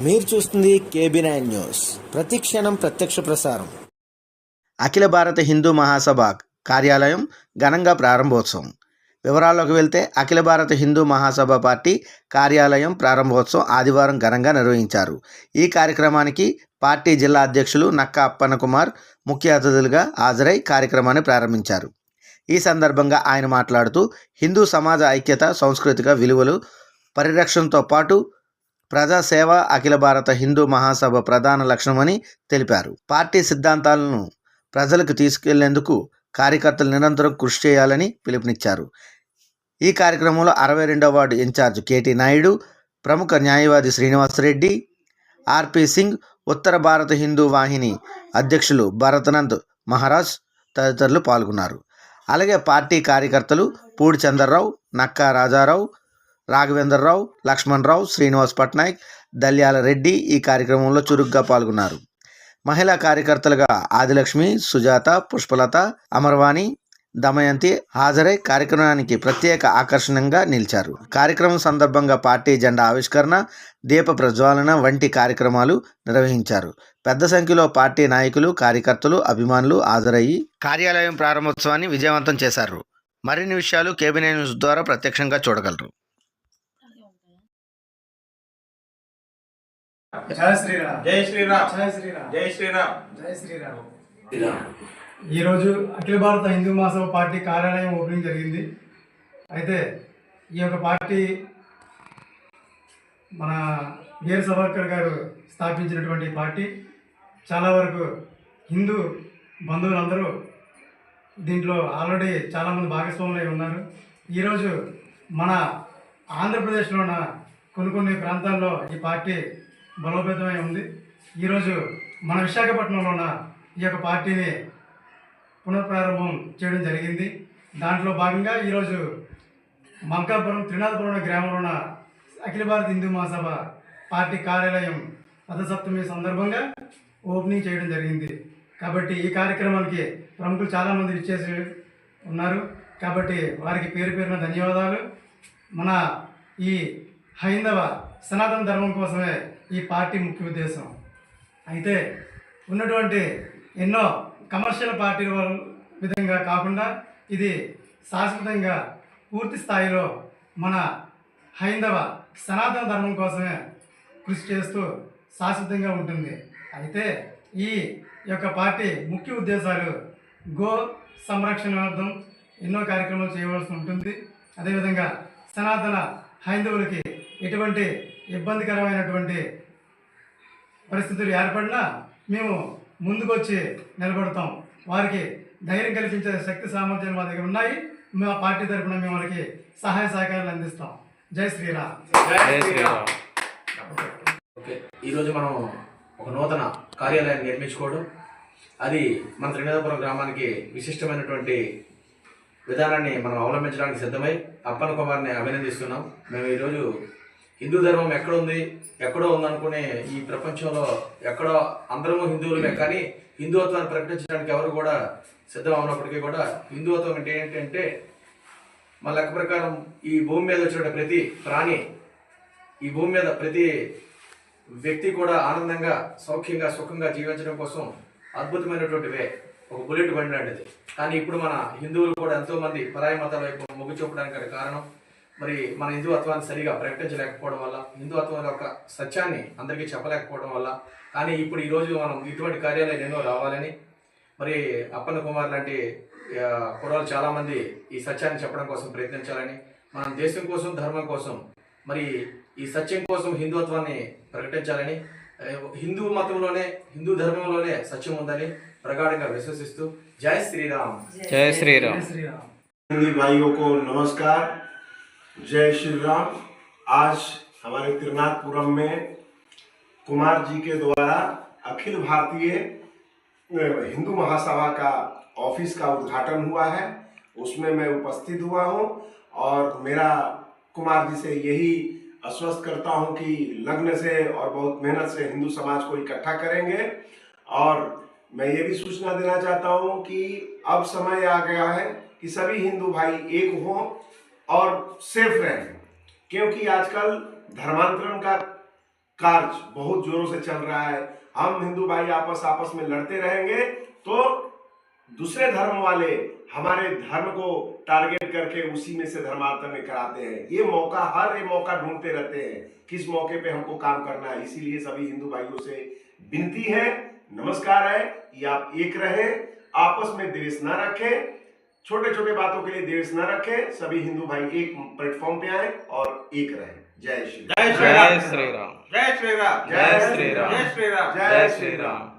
మీరు చూస్తుంది KB nine news ప్రతి క్షణం ప్రత్యక్ష ప్రసారం. అఖిల భారత హిందూ మహాసభ కార్యాలయం ఘనంగా ప్రారంభోత్సవం. వివరాల్లోకి వెళ్తే అఖిల భారత హిందూ మహాసభ పార్టీ కార్యాలయం ప్రారంభోత్సవం ఆదివారం ఘనంగా నిర్వహించారు. ఈ కార్యక్రమానికి పార్టీ జిల్లా అధ్యక్షులు నక్కా అప్పన్న కుమార్ ముఖ్య అతిథులుగా హాజరై కార్యక్రమాన్ని ప్రారంభించారు. ఈ సందర్భంగా ఆయన మాట్లాడుతూ హిందూ సమాజ ఐక్యత సాంస్కృతిక విలువలు పరిరక్షణతో పాటు ప్రజాసేవ అఖిల భారత హిందూ మహాసభ ప్రధాన లక్ష్యమని తెలిపారు. పార్టీ సిద్ధాంతాలను ప్రజలకు తీసుకెళ్ళేందుకు కార్యకర్తలు నిరంతరం కృషి చేయాలని పిలుపునిచ్చారు. ఈ కార్యక్రమంలో అరవై రెండవ వార్డు ఇన్ఛార్జ్ కేటీ నాయుడు ప్రముఖ న్యాయవాది శ్రీనివాసరెడ్డి ఆర్పి సింగ్ ఉత్తర భారత హిందూ వాహిని అధ్యక్షులు భరతనంద్ మహారాజ్ తదితరులు పాల్గొన్నారు. అలాగే పార్టీ కార్యకర్తలు పూడి చంద్రరావు నక్కా రాజారావు రాఘవేంద్రరావు లక్ష్మణరావు శ్రీనివాస్ పట్నాయక్ దల్యాల రెడ్డి ఈ కార్యక్రమంలో చురుగ్గా పాల్గొన్నారు. మహిళా కార్యకర్తలుగా ఆదిలక్ష్మి సుజాత పుష్పలత అమర్వాణి దమయంతి హాజరై కార్యక్రమానికి ప్రత్యేక ఆకర్షణంగా నిలిచారు. కార్యక్రమం సందర్భంగా పార్టీ జెండా ఆవిష్కరణ దీప ప్రజ్వాలన వంటి కార్యక్రమాలు నిర్వహించారు. పెద్ద సంఖ్యలో పార్టీ నాయకులు కార్యకర్తలు అభిమానులు హాజరయ్యి కార్యాలయం ప్రారంభోత్సవాన్ని విజయవంతం చేశారు. మరిన్ని విషయాలు కేబినెట్ న్యూస్ ద్వారా ప్రత్యక్షంగా చూడగలరు. జై శ్రీరామ్. జై శ్రీరామ్. జై శ్రీరామ్. జై శ్రీరామ్. జై శ్రీరామ్. ఈరోజు అఖిల భారత హిందూ మహాసభ పార్టీ కార్యాలయం ఓపెనింగ్ జరిగింది. అయితే ఈ యొక్క పార్టీ మన వీర సవర్కర్ గారు స్థాపించినటువంటి పార్టీ చాలా వరకు హిందూ బంధువులందరూ దీంట్లో ఆల్రెడీ చాలామంది భాగస్వాములై ఉన్నారు. ఈరోజు మన ఆంధ్రప్రదేశ్లో ఉన్న కొన్ని కొన్ని ప్రాంతాల్లో ఈ పార్టీ బలోపేతమై ఉంది. ఈరోజు మన విశాఖపట్నంలో ఉన్న ఈ యొక్క పార్టీని పునఃప్రారంభం చేయడం జరిగింది. దాంట్లో భాగంగా ఈరోజు మల్కాపురం త్రినాథపురం గ్రామంలో ఉన్న అఖిల భారత హిందూ మహాసభ పార్టీ కార్యాలయం రథసప్తమి సందర్భంగా ఓపెనింగ్ చేయడం జరిగింది. కాబట్టి ఈ కార్యక్రమానికి ప్రముఖులు చాలామంది ఇచ్చేసి ఉన్నారు. కాబట్టి వారికి పేరు పేరున ధన్యవాదాలు. మన ఈ హైందవ సనాతన ధర్మం కోసమే ఈ పార్టీ ముఖ్య ఉద్దేశం. అయితే ఉన్నటువంటి ఎన్నో కమర్షియల్ పార్టీ విధంగా కాకుండా ఇది శాశ్వతంగా పూర్తి స్థాయిలో మన హైందవ సనాతన ధర్మం కోసమే కృషి చేస్తూ శాశ్వతంగా ఉంటుంది. అయితే ఈ యొక్క పార్టీ ముఖ్య ఉద్దేశాలు గో సంరక్షణార్థం ఎన్నో కార్యక్రమాలు చేయవలసి ఉంటుంది. అదేవిధంగా సనాతన హైందవులకి ఎటువంటి ఇబ్బందికరమైనటువంటి పరిస్థితులు ఏర్పడినా మేము ముందుకొచ్చి నిలబడతాం. వారికి ధైర్యం కల్పించే శక్తి సామర్థ్యాలు మా దగ్గర ఉన్నాయి. మా పార్టీ తరఫున మేము వాళ్ళకి సహాయ సహకారాలు అందిస్తాం. జై శ్రీరామ్. జై శ్రీరామ్. ఓకే ఈరోజు మనం ఒక నూతన కార్యాలయాన్ని నిర్మించుకోవడం అది మన త్రినేదపురం గ్రామానికి విశిష్టమైనటువంటి విధానాన్ని మనం అవలంబించడానికి సిద్ధమై అప్పన్న కుమార్ని అభినందిస్తున్నాం. మేము ఈరోజు హిందూ ధర్మం ఎక్కడ ఉంది? ఎక్కడో ఉందనుకునే ఈ ప్రపంచంలో ఎక్కడో అందరము హిందువులమే కానీ హిందుత్వాన్ని ప్రకటించడానికి ఎవరు కూడా సిద్ధం అవునప్పటికీ కూడా హిందుత్వం అంటే ఏంటంటే మన లెక్క ప్రకారం ఈ భూమి మీద వచ్చిన ప్రతి ప్రాణి ఈ భూమి మీద ప్రతి వ్యక్తి కూడా ఆనందంగా సౌఖ్యంగా సుఖంగా జీవించడం కోసం అద్భుతమైనటువంటి వే ఒక బుల్లెట్ బండి లాంటిది. కానీ ఇప్పుడు మన హిందువులు కూడా ఎంతోమంది పరాయి మతాల వైపు మొగ్గు చూపడానికి కారణం మరి మన హిందుత్వాన్ని సరిగా ప్రకటించలేకపోవడం వల్ల హిందుత్వం యొక్క సత్యాన్ని అందరికీ చెప్పలేకపోవడం వల్ల కానీ ఇప్పుడు ఈ రోజు మనం ఇటువంటి కార్యాలయాలు ఎన్నో రావాలని మరి అప్పన్న కుమార్ లాంటి ఆ, కుర్రాలు చాలా మంది ఈ సత్యాన్ని చెప్పడం కోసం ప్రయత్నించాలని మన దేశం కోసం ధర్మం కోసం మరి ఈ సత్యం కోసం హిందుత్వాన్ని ప్రకటించాలని ఆ, హిందూ మతంలోనే హిందూ ధర్మంలోనే సత్యం ఉందని ప్రగాఢంగా విశ్వసిస్తూ జై శ్రీరామ్ జై శ్రీరామ్ జై శ్రీరామ్ हिंदी भाइयों को नमस्कार जय श्री राम। आज हमारे त्रिनाथपुरम में कुमार जी के द्वारा अखिल भारतीय हिंदू महासभा का ऑफ़िस का उद्घाटन हुआ है। उसमें मैं उपस्थित हुआ हूँ और मेरा कुमार जी से यही आश्वस्त करता हूँ कि लग्न से और बहुत मेहनत से हिंदू समाज को इकट्ठा करेंगे। और मैं ये भी सूचना देना चाहता हूँ कि अब समय आ गया है कि सभी हिंदू भाई एक हों और सेफ़ रहें क्योंकि आजकल धर्मांतरण का कार्य बहुत जोरों से चल रहा है। हम हिंदू भाई आपस आपस में लड़ते रहेंगे तो दूसरे धर्म वाले हमारे धर्म को टारगेट करके उसी में से धर्मांतरण कराते हैं। ये मौका, हर ये मौका ढूंढते रहते हैं किस मौके पे हमको काम करना है। इसीलिए सभी हिंदू भाइयों से विनती है, नमस्कार है कि आप एक रहे, आपस में द्वेष ना रखें। छोटे छोटे बातों के लिए देश न रखें। सभी हिंदू भाई एक प्लेटफॉर्म पे आए और एक रहे। जय श्री जय श्री राम। जय श्री राम। जय श्री राम। जय श्री राम। जय श्री राम।